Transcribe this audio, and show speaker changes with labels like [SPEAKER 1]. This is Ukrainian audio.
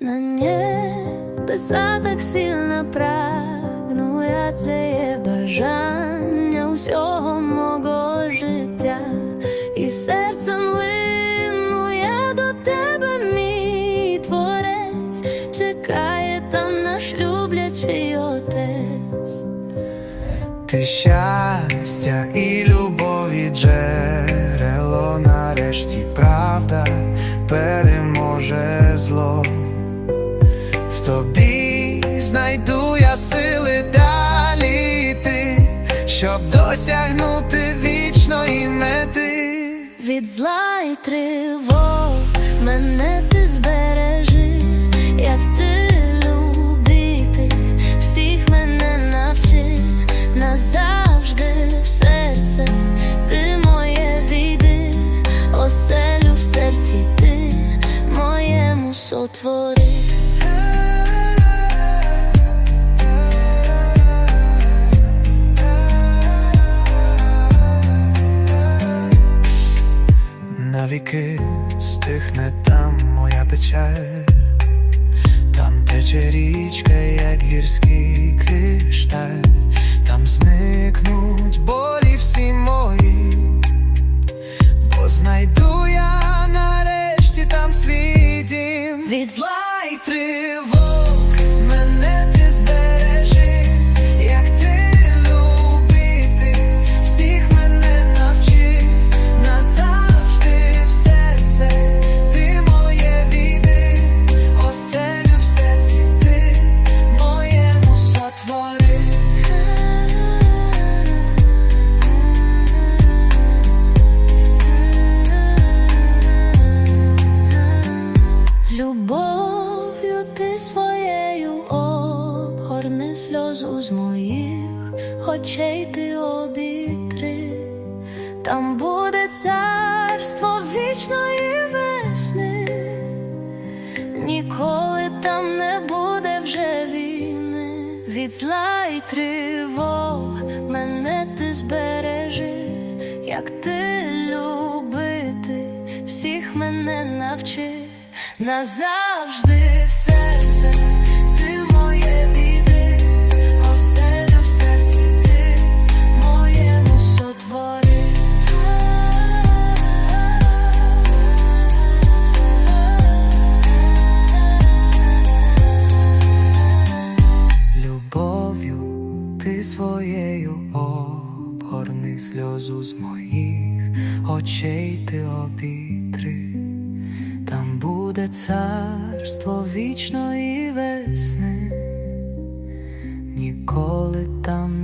[SPEAKER 1] На небеса так сильно прагну, я це є бажання усього мого життя, і серцем лину я до тебе, мій творець, чекає там наш люблячий отець.
[SPEAKER 2] Ти щастя щоб досягнути вічної мети.
[SPEAKER 1] Від зла й тривог мене ти збережи, як ти любити, всіх мене навчи назавжди в серце, ти моє віди, оселю в серці ти моєму сотвори.
[SPEAKER 2] Навіки стихне там моя печаль, там тече річка, як гірський кришталь, там зникнуть болі всі мої, бо знайду я нарешті там свій дім.
[SPEAKER 1] Від зла
[SPEAKER 2] й тривог
[SPEAKER 1] Любов'ю ти своєю обгорни сльозу з моїх очей ти обітри, там буде царство вічної весни, ніколи там не буде вже війни, від зла й тривог мене ти збережи, як ти любити, всіх мене навчи. Назавжди в серце ти моє віди, оселю в серці ти моєму сотвори.
[SPEAKER 2] Любов'ю ти своєю обгорни сльозу з моїх очей ти обітри, буде царство вічної весни, ніколи там